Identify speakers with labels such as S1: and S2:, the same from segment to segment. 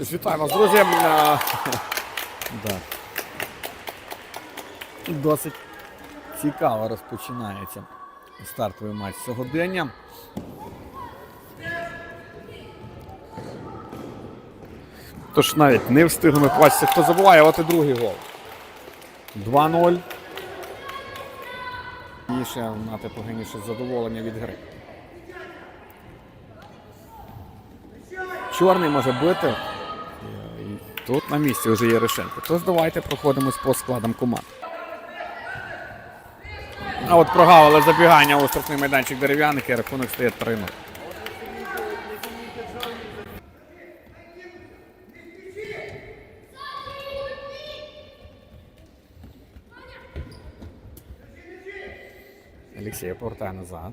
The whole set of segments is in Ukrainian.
S1: Вітаємо вас, друзі. Е, Да. Досить цікаво розпочинається стартовий матч сьогодення. Тож навіть не встигли ми побачити, хто забуває, от і другий гол. 2-0. Ніше мати поганіше задоволення від гри. Чорний може бити. Е, Тут на місці вже Єришенко. Тож давайте проходимось по складам команд. А от прогавили забігання у штрафний майданчик дерев'яних і рахунок стає 3-0. Олексій повертає назад.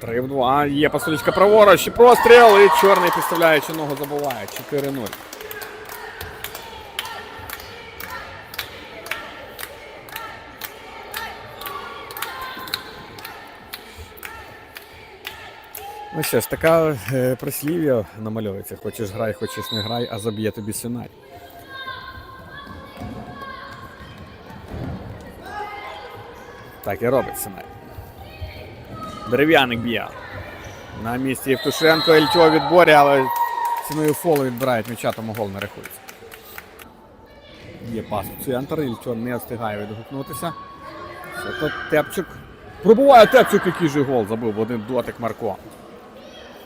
S1: Три в два. Є посолічка праворуч. і Простріл. І чорний підставляючи ногу забуває. 4-0. Ну що ж, така е, прислів'я намальовується. Хочеш грай, хочеш не грай, а заб'є тобі сценарій. Так і робить сценарій. Дерев'яник б'є. На місці Євтушенко, Ільчо відборі, але ціною фолу відбирають м'яча, тому гол не рахується. Є пас у центр, Ільчо не встигає відгукнутися. Це тут Тепчук. Пробуває Тепчук, який же гол забив один дотик Марко.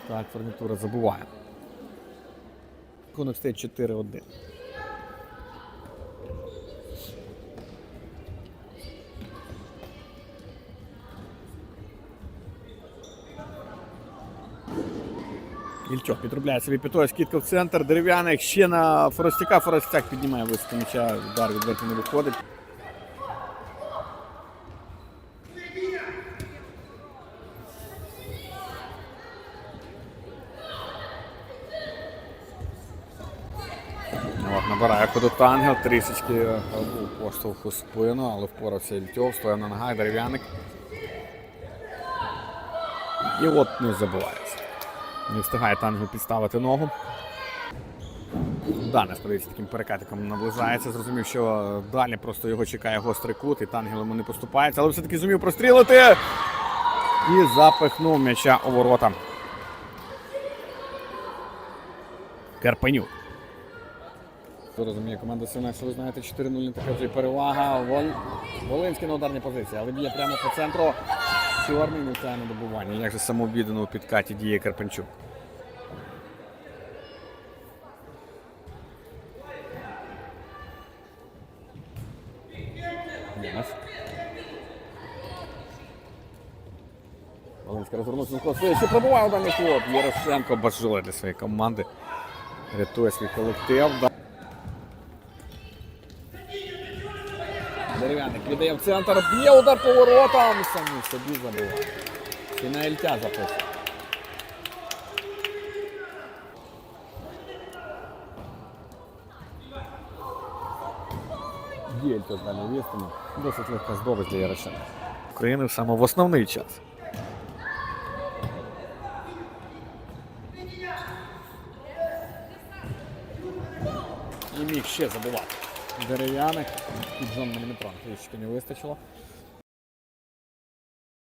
S1: Так, фурнітура забуває. Рахунок стоїть 4-1. Ільчок підробляє собі п'ятою, скидка в центр, дерев'яник ще на Форостяка, Форостяк піднімає високо м'яча, удар відверто не виходить. От, набирає ходу тангел, трішечки е, був поштовх у спину, але впорався Ільтьов, стояв на ногах, дерев'яник. І от не забувається. Не встигає тангел підставити ногу. Дане, сподівається, таким перекатиком наближається. Зрозумів, що далі просто його чекає гострий кут, і тангел йому не поступається, але все-таки зумів прострілити. І запихнув м'яча у ворота. Карпенюк. Розуміє, команда сильна, що ви знаєте, 4-0 не така вже перевага. Волинський на ударній позиції, але б'є прямо по центру. Чорний не на добування. Як же самовіддано у підкаті діє Карпенчук. Ємець. Волинський розвернувся на кросу. Ще пробуває ударний хлоп. Ярошенко бажує для своєї команди. Рятує свій колектив. Дерев'яник віддає в центр, б'є удар по воротам, самі собі на Ільтя записує. Є Ільтя далі вістимо. Досить легка здобич для Ярошенка. України саме в основний час. І міг ще забивати. Дерев'яник. Під зон міліметрон трішки не вистачило.